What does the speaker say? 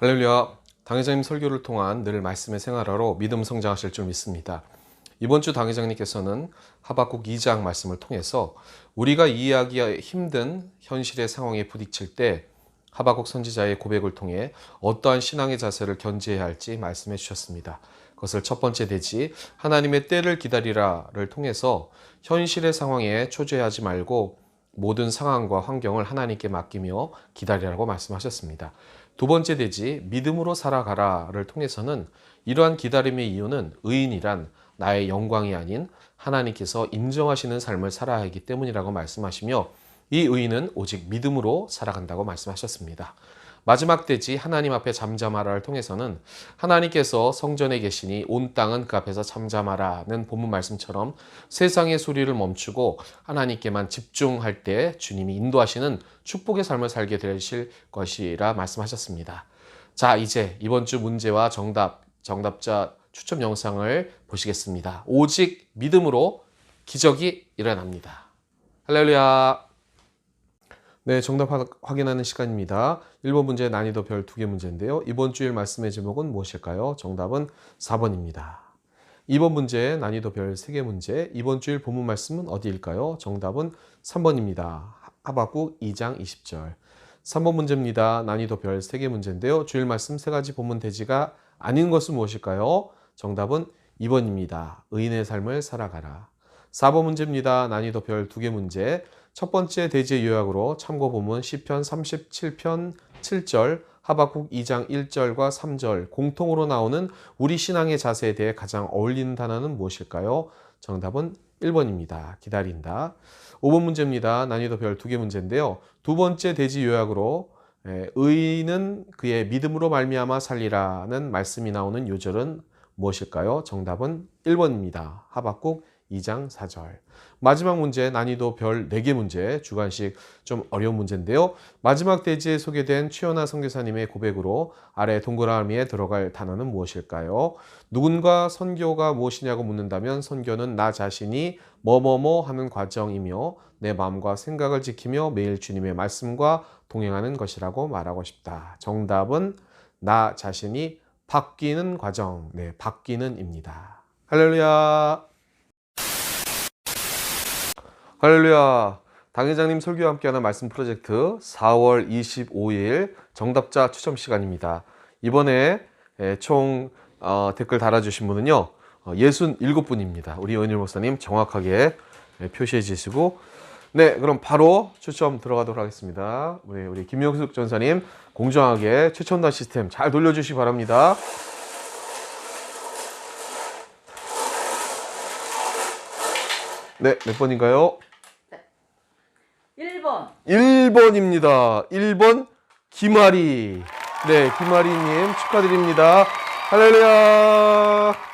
할렐루야. 당회장님 설교를 통한 늘 말씀의 생활하로 믿음 성장하실 줄 믿습니다. 이번 주 당회장님께서는 하박국 2장 말씀을 통해서 우리가 이해하기 힘든 현실의 상황에 부딪힐 때 하박국 선지자의 고백을 통해 어떠한 신앙의 자세를 견지해야 할지 말씀해 주셨습니다. 그것을 첫 번째 대지 하나님의 때를 기다리라를 통해서 현실의 상황에 초조해하지 말고 모든 상황과 환경을 하나님께 맡기며 기다리라고 말씀하셨습니다. 두 번째 대지 믿음으로 살아가라를 통해서는 이러한 기다림의 이유는 의인이란 나의 영광이 아닌 하나님께서 인정하시는 삶을 살아야 하기 때문이라고 말씀하시며 이 의인은 오직 믿음으로 살아간다고 말씀하셨습니다. 마지막 대지 하나님 앞에 잠잠하라를 통해서는 하나님께서 성전에 계시니 온 땅은 그 앞에서 잠잠하라는 본문 말씀처럼 세상의 소리를 멈추고 하나님께만 집중할 때 주님이 인도하시는 축복의 삶을 살게 되실 것이라 말씀하셨습니다. 자, 이제 이번 주 문제와 정답, 정답자 추첨 영상을 보시겠습니다. 오직 믿음으로 기적이 일어납니다. 할렐루야. 네, 정답 화- 확인하는 시간입니다. 1번 문제 난이도 별 두 개 문제인데요. 이번 주일 말씀의 제목은 무엇일까요? 정답은 4번입니다. 2번 문제 난이도 별 세 개 문제. 이번 주일 본문 말씀은 어디일까요? 정답은 3번입니다. 하박국 2장 20절. 3번 문제입니다. 난이도 별 세 개 문제인데요. 주일 말씀 세 가지 본문 대지가 아닌 것은 무엇일까요? 정답은 2번입니다. 의인의 삶을 살아가라. 4번 문제입니다. 난이도 별 두 개 문제. 첫 번째 대지의 요약으로 참고 본문 시편 37편 7절, 하박국 2장 1절과 3절 공통으로 나오는 우리 신앙의 자세에 대해 가장 어울리는 단어는 무엇일까요? 정답은 1번입니다. 기다린다. 5번 문제입니다. 난이도 별 두 개 문제인데요. 두 번째 대지 요약으로 에, 의인은 그의 믿음으로 말미암아 살리라는 말씀이 나오는 요절은 무엇일까요? 정답은 1번입니다. 하박국 2장 4절. 마지막 문제 난이도 별 4개 문제 주관식 좀 어려운 문제인데요. 마지막 대지에 소개된 최연아 선교사님의 고백으로 아래 동그라미에 들어갈 단어는 무엇일까요? 누군가 선교가 무엇이냐고 묻는다면 선교는 나 자신이 뭐뭐뭐 하는 과정이며 내 마음과 생각을 지키며 매일 주님의 말씀과 동행하는 것이라고 말하고 싶다. 정답은 나 자신이 바뀌는 과정. 네, 바뀌는입니다. 할렐루야. 할렐루야. 당회장님 설교와 함께하는 말씀 프로젝트 4월 25일 정답자 추첨 시간입니다. 이번에 에, 총 어, 댓글 달아주신 분은요, 어, 67분입니다. 우리 은일 목사님 정확하게 에, 표시해 주시고, 네, 그럼 바로 추첨 들어가도록 하겠습니다. 우리, 우리 김영숙 전사님 공정하게 최첨단 시스템 잘 돌려주시기 바랍니다. 네, 몇 번인가요? 1번 1번입니다. 1번 김아리. 네, 김아리님 축하드립니다. 할렐루야.